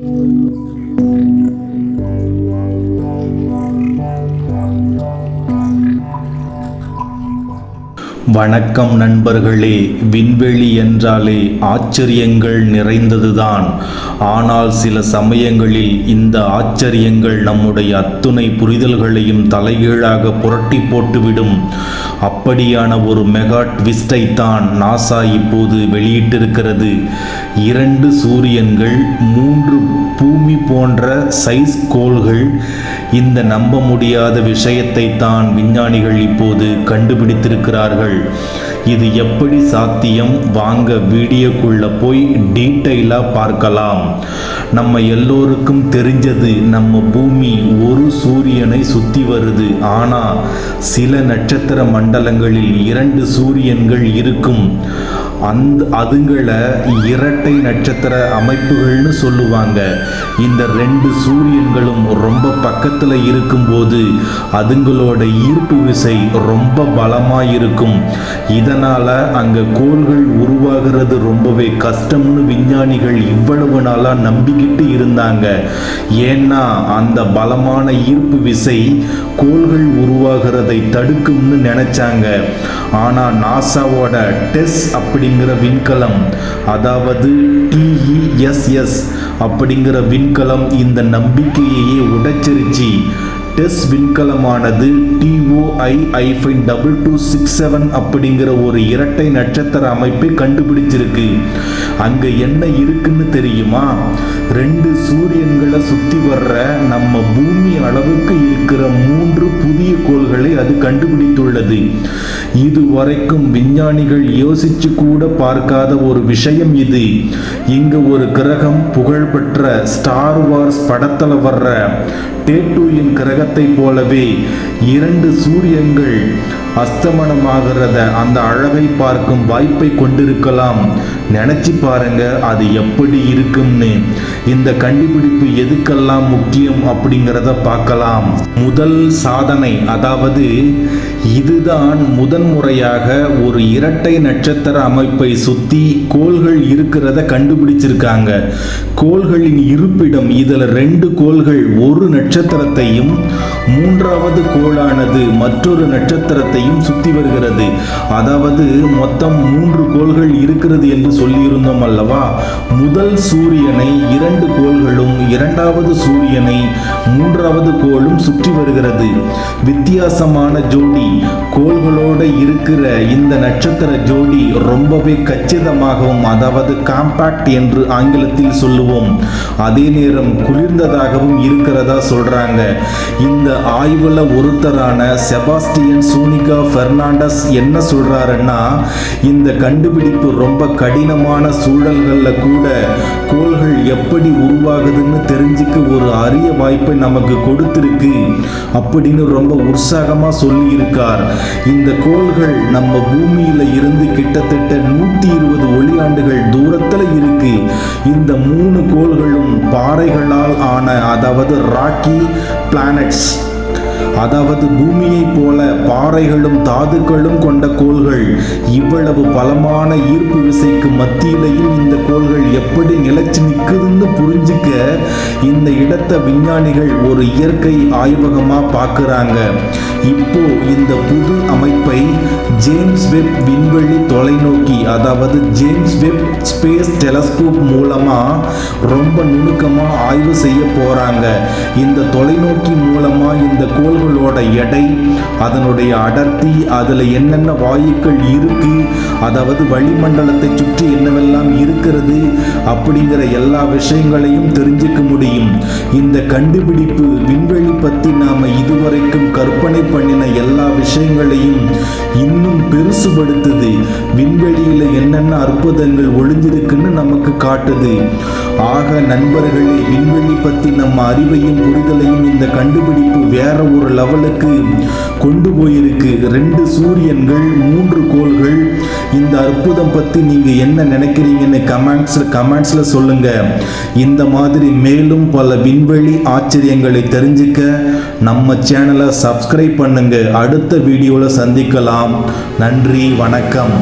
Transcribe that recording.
Música வணக்கம் நண்பர்களே விண்வெளி என்றாலே ஆச்சரியங்கள் நிறைந்ததுதான். ஆனால் சில சமயங்களில் இந்த ஆச்சரியங்கள் நம்முடைய அத்துணை புரிதல்களையும் தலைகீழாக புரட்டி போட்டுவிடும். அப்படியான ஒரு மெகா ட்விஸ்டை தான் நாசா இப்போது வெளியிட்டிருக்கிறது. இரண்டு சூரியன்கள் மூன்று பூமி போன்ற சைஸ் கோள்கள் இந்த நம்ப முடியாத விஷயத்தை தான் விஞ்ஞானிகள் இப்போது கண்டுபிடித்திருக்கிறார்கள். இது எப்படி சாத்தியம்? வாங்க வீடியோக்குள்ளே போய் டீட்டெயிலாக பார்க்கலாம். நம்ம எல்லோருக்கும் தெரிஞ்சது நம்ம பூமி ஒரு சூரியனை சுற்றி வருது. ஆனால் சில நட்சத்திர மண்டலங்களில் இரண்டு சூரியன்கள் இருக்கும். அந்த அதுங்களை இரட்டை நட்சத்திர அமைப்புகள்னு சொல்லுவாங்க. இந்த ரெண்டு சூரியன்களும் ரொம்ப பக்கத்தில் இருக்கும்போது அதுங்களோட ஈர்ப்பு விசை ரொம்ப பலமாக இருக்கும் இதனால் அங்கே கோள்கள் உருவாகிறது ரொம்பவே கஷ்டம்னு விஞ்ஞானிகள் இவ்வளவு நாளாக நம்பிக்கிட்டு இருந்தாங்க. ஏன்னா அந்த பலமான ஈர்ப்பு விசை கோள்கள் உருவாகிறதை தடுக்கும்னு நினைச்சாங்க. ஆனால் நாசாவோட டெஸ் அப்படிங்கிற விண்கலம் அதாவது டிஇஎஸ்எஸ் அப்படிங்கிற விண்கலம் இந்த நம்பிக்கையையே உடைச்சிருச்சு. டெஸ் விண்கலமானது டிஓஐ ஐஃபைன் டபுள் டூ சிக்ஸ் செவன் அப்படிங்கிற ஒரு இரட்டை நட்சத்திர அமைப்பை கண்டுபிடிச்சிருக்கு. அங்க என்ன இருக்குன்னு தெரியுமா? ரெண்டு சூரியன்களை சுத்தி வர்ற நம்ம பூமி அளவுக்கு இருக்கிற மூன்று புதிய அது கண்டுபிடித்துள்ளது. இதுவரைக்கும் விஞ்ஞானிகள் யோசிச்சு கூட பார்க்காத ஒரு விஷயம் இது. இங்கு ஒரு கிரகம் புகழ்பெற்ற ஸ்டார் வார்ஸ் படத்துல வர்ற டேட்டூயின் கிரகத்தை போலவே இரண்டு சூரியங்கள் அஸ்தமனமாகிறத அந்த அழகை பார்க்கும் வாய்ப்பை கொண்டிருக்கலாம். நினைச்சு பாருங்க அது எப்படி இருக்கும்னு. இந்த கண்டுபிடிப்பு எதுக்கெல்லாம் முக்கியம் அப்படிங்கிறத பார்க்கலாம். முதல் சாதனை அதாவது இதுதான் முதன்முறையாக ஒரு இரட்டை நட்சத்திர அமைப்பை சுத்தி கோள்கள் இருக்கிறத கண்டுபிடிச்சிருக்காங்க. கோள்களின் இருப்பிடம் இதில் ரெண்டு கோள்கள் ஒரு நட்சத்திரத்தையும் மூன்றாவது கோளானது மற்றொரு நட்சத்திரத்தை நட்சத்திரத்தையும் சுத்தி வருகிறது. அதாவது மொத்தம் மூன்று கோள்கள் இருக்கிறது என்று சொல்லியிருந்தோம் அல்லவா? முதல் சூரியனை இரண்டு கோள்களும் இரண்டாவது சூரியனை மூன்றாவது கோளும் சுற்றி வருகிறது. வித்தியாசமான ஜோடி. கோள்களோடு இருக்கிற இந்த நட்சத்திர ஜோடி ரொம்பவே கச்சிதமாகவும் அதாவது காம்பாக்ட் என்று ஆங்கிலத்தில் சொல்லுவோம். அதே நேரம் குளிர்ந்ததாகவும் இருக்கிறதா சொல்றாங்க. இந்த ஆய்வுல ஒருத்தரான செபாஸ்டியன் சூனிகா பெர்னாண்டஸ் என்ன சொல்றாருன்னா இந்த கண்டுபிடிப்பு ரொம்ப கடினமான சூழல்கள்ல கூட கோள்கள் எப்படி உருவாகுதுன்னு தெரிஞ்சுக்க ஒரு அரிய வாய்ப்பை நமக்கு கொடுத்திருக்கு. அப்படின்னு ரொம்ப உற்சாகமா சொல்லியிருக்கார். இந்த கோள்கள் நம்ம பூமியில இருந்து கிட்டத்தட்ட நூத்தி இருபது ஒளியாண்டுகள் தூரத்துல இருக்கு. இந்த மூணு கோள்களும் பாறைகளால் ஆன அதாவது ராக்கி பிளானட்ஸ். அதாவது பூமியைப் போல பாறைகளும் தாதுக்களும் கொண்ட கோள்கள். இவ்வளவு பலமான ஈர்ப்பு விசைக்கு மத்தியிலையும் இந்த கோள்கள் எப்படி நிலைச்சு நிற்குதுன்னு புரிஞ்சுக்க இந்த இடத்தை விஞ்ஞானிகள் ஒரு இயற்கை ஆய்வகமாக பார்க்குறாங்க இப்போ இந்த புது அமைப்பை ஜேம்ஸ் வெப் விண்வெளி தொலைநோக்கி அதாவது ஜேம்ஸ் வெப் ஸ்பேஸ் டெலஸ்கோப் மூலமாக ரொம்ப நுணுக்கமாக ஆய்வு செய்ய போகிறாங்க இந்த தொலைநோக்கி மூலமாக இந்த கோள்களோட எடை அதனுடைய அடர்த்தி அதில் என்னென்ன வாயுக்கள் இருக்குது அதாவது வளிமண்டலத்தை சுற்றி என்னவெல்லாம் இருக்கிறது அப்படிங்கிற எல்லா விஷயங்களையும் தெரிஞ்சுக்க முடியும். இந்த கண்டுபிடிப்பு விண்வெளி பத்தி நாம இதுவரைக்கும் கற்பனை பண்ணின எல்லா விஷயங்களையும் இன்னும் பெருசுபடுத்துது. விண்வெளியில என்னென்ன அற்புதங்கள் ஒளிஞ்சிருக்குன்னு நமக்கு காட்டுது. ஆக நண்பர்களே விண்வெளி பத்தி நம்ம அறிவையும் புரிதலையும் இந்த கண்டுபிடிப்பு வேற ஒரு லெவலுக்கு கொண்டு போயிருக்கு. ரெண்டு சூரியன்கள் மூன்று கோள்கள் இந்த அற்புதம் பற்றி நீங்கள் என்ன நினைக்கிறீங்கன்னு கமெண்ட்ஸில் கமெண்ட்ஸில் சொல்லுங்கள் இந்த மாதிரி மேலும் பல விண்வெளி ஆச்சரியங்களை தெரிஞ்சுக்க நம்ம சேனலை சப்ஸ்கிரைப் பண்ணுங்கள் அடுத்த வீடியோவில் சந்திக்கலாம். நன்றி வணக்கம்.